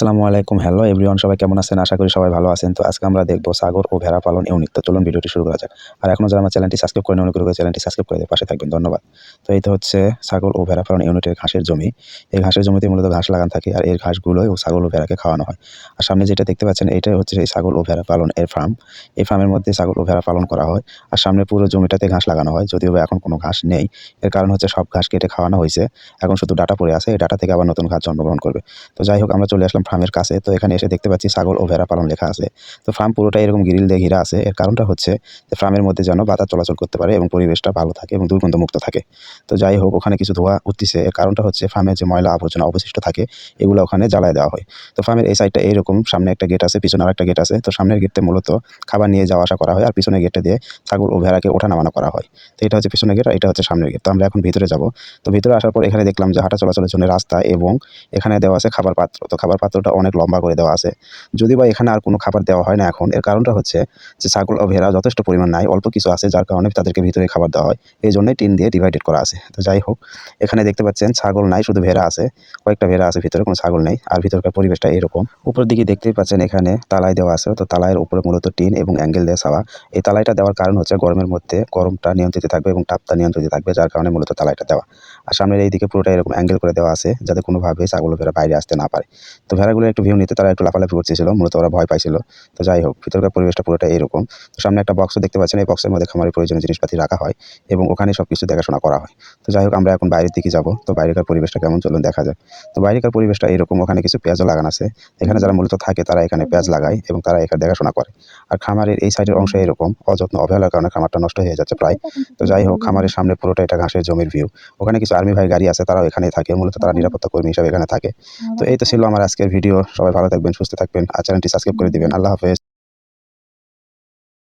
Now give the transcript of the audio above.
আসসালামু আলাইকুম। Hello everyone সবাই কেমন আছেন? আশা করি সবাই ভালো আছেন। তো আজকে আমরা দেখব সাগর ও ভেড়া পালন ইউনিট। তো চলুন ভিডিওটি শুরু করা যাক। আর এখনও যারা আমার চ্যানেলটি সাবস্ক্রাইব করে অনুগ্রহ করে চ্যানেলটি সাবস্ক্রাইব করে পাশে থাকবেন। ধন্যবাদ। তো এই তো হচ্ছে ছাগল ও ভেড়া পালন ইউনিটের ঘাসের জমি। এই ঘাসের জমিতে মূলত ঘাস লাগান থাকে আর এর ঘাসগুলোই ও ছাগল ও ভেড়াকে খাওয়ানো হয়। আর সামনে যেটা দেখতে পাচ্ছেন, এটাই হচ্ছে এই ছাগল ও ভেড়া পালন এর ফার্ম এই ফার্মের মধ্যে ছাগল ও ভেড়া পালন করা হয়। আর সামনে পুরো জমিটাতে ঘাস লাগানো হয়, যদিও এখন কোনো ঘাস নেই। এর কারণ হচ্ছে সব ঘাস কেটে খাওয়ানো হয়েছে। এখন শুধু ডাটা পড়ে আছে। এই ডাটা থেকে আবার নতুন ঘাস জন্মগ্রহণ করবে। তো যাই হোক, আমরা চলে আসলাম ফার্মের কাছে। তো এখানে এসে দেখতে পাচ্ছি ছাগল ও ভেড়া পালন লেখা আছে। তো ফার্ম পুরোটাই এরকম গ্রিল দিয়ে ঘিরা আছে। এর কারণটা হচ্ছে যে ফার্মের মধ্যে যেন বাতাস চলাচল করতে পারে এবং পরিবেশটা ভালো থাকে এবং দুর্গন্ধমুক্ত থাকে। তো যাই হোক, ওখানে কিছু ধোঁয়া উঠতেছে। এর কারণটা হচ্ছে ফার্মের যে ময়লা আবর্জনা অবশিষ্ট থাকে, এগুলো ওখানে জ্বালায় দেওয়া হয়। তো ফার্মের এই সাইডটা এইরকম। সামনে একটা গেট আছে, পিছনে আরেকটা গেট আছে। তো সামনের গেটে মূলত খাবার নিয়ে যাওয়া আসা করা হয় আর পিছনে গেটটা দিয়ে ছাগল ও ভেড়াকে ওঠা নামানো করা হয়। তো এটা হচ্ছে পিছনের গেট আর এটা হচ্ছে সামনের গেট তো আমরা এখন ভিতরে যাব। তো ভিতরে আসার পর এখানে দেখলাম যে হাঁটা চলাচলের জন্য রাস্তা এবং এখানে দেওয়া আছে খাবার পাত্র। তো খাবার পাত্রটা অনেক লম্বা করে দেওয়া আছে। যদি বা এখানে আর কোনো খাবার দেওয়া হয় না এখন, এর কারণটা হচ্ছে যে ছাগল ও ভেড়া যথেষ্ট পরিমাণ নাই, অল্প কিছু আছে যার কারণে তাদেরকে ভিতরে খাবার দেওয়া হয়। এই জন্যই টিন দিয়ে ডিভাইডেড করা আছে। তো যাই হোক, এখানে দেখতে পাচ্ছেন ছাগল নাই, শুধু ভেড়া আছে। কয়েকটা ভেড়া আছে ভিতরে, কোনো ছাগল নেই। আর ভিতরকার পরিবেশটা এরকম। উপর দিকে দেখতেই পাচ্ছেন এখানে তালাই দেওয়া আছে। তো তালাইয়ের উপরে মূলত টিন এবং অ্যাঙ্গেল দিয়ে ছাওয়া। এই তালাইটা দেওয়ার কারণ হচ্ছে গরমের মধ্যে গরমটা নিয়ন্ত্রিত থাকবে এবং তাপটা নিয়ন্ত্রিত থাকবে, যার কারণে মূলত তালাইটা দেওয়া। আর সামনের এই দিকে পুরোটা এরকম অ্যাঙ্গেল করে দেওয়া আছে, যাতে কোনোভাবে ছাগল ভেড়া বাইরে আসতে না পারে। তো ভেড়াগুলো একটু ভিউ নিতে, তারা একটু লাফালাফি করতেছিল, মূলত ওরা ভয় পাইছিল। তো যাই হোক, ভিতরকার পরিবেশটা পুরোটা এরকম। তো সামনে একটা বক্স দেখতে পাচ্ছেন, এই বক্সের মধ্যে খামারের প্রয়োজনীয় জিনিসপাতি রাখা হয় এবং ওখানে সব কিছু দেখাশোনা করা হয়। তো যাই হোক, আমরা এখন বাইরের দিকে যাব। তো বাইরেকার পরিবেশটা কেমন চলুন দেখা যাক। তো বাইরেকার পরিবেশটা এরকম, ওখানে কিছু পেঁয়াজও লাগানো আছে। এখানে যারা মূলত থাকে, তারা এখানে পেঁয়াজ লাগায় এবং তারা এখানে দেখাশোনা করে। আর খামারের এই সাইডের অংশ এরকম, অযত্ন অবহেলার কারণে খামারটা নষ্ট হয়ে যাচ্ছে প্রায়। তো যাই হোক, খামারের সামনে পুরোটা এটা ঘাসের জমির ভিউ ওখানে কিছু আর্মি ভাই গাড়ি আছে, তারাও এখানেই থাকে। মূলত তারা নিরাপত্তা কর্মী হিসাবে এখানে থাকে। তো এই তো ছিল আমার আজকের ভিডিও সবাই ভালো থাকবেন সুস্থ থাকবেন আর চ্যানেলটি সাবস্ক্রাইব করে দিবেন। আল্লাহ হাফেজ।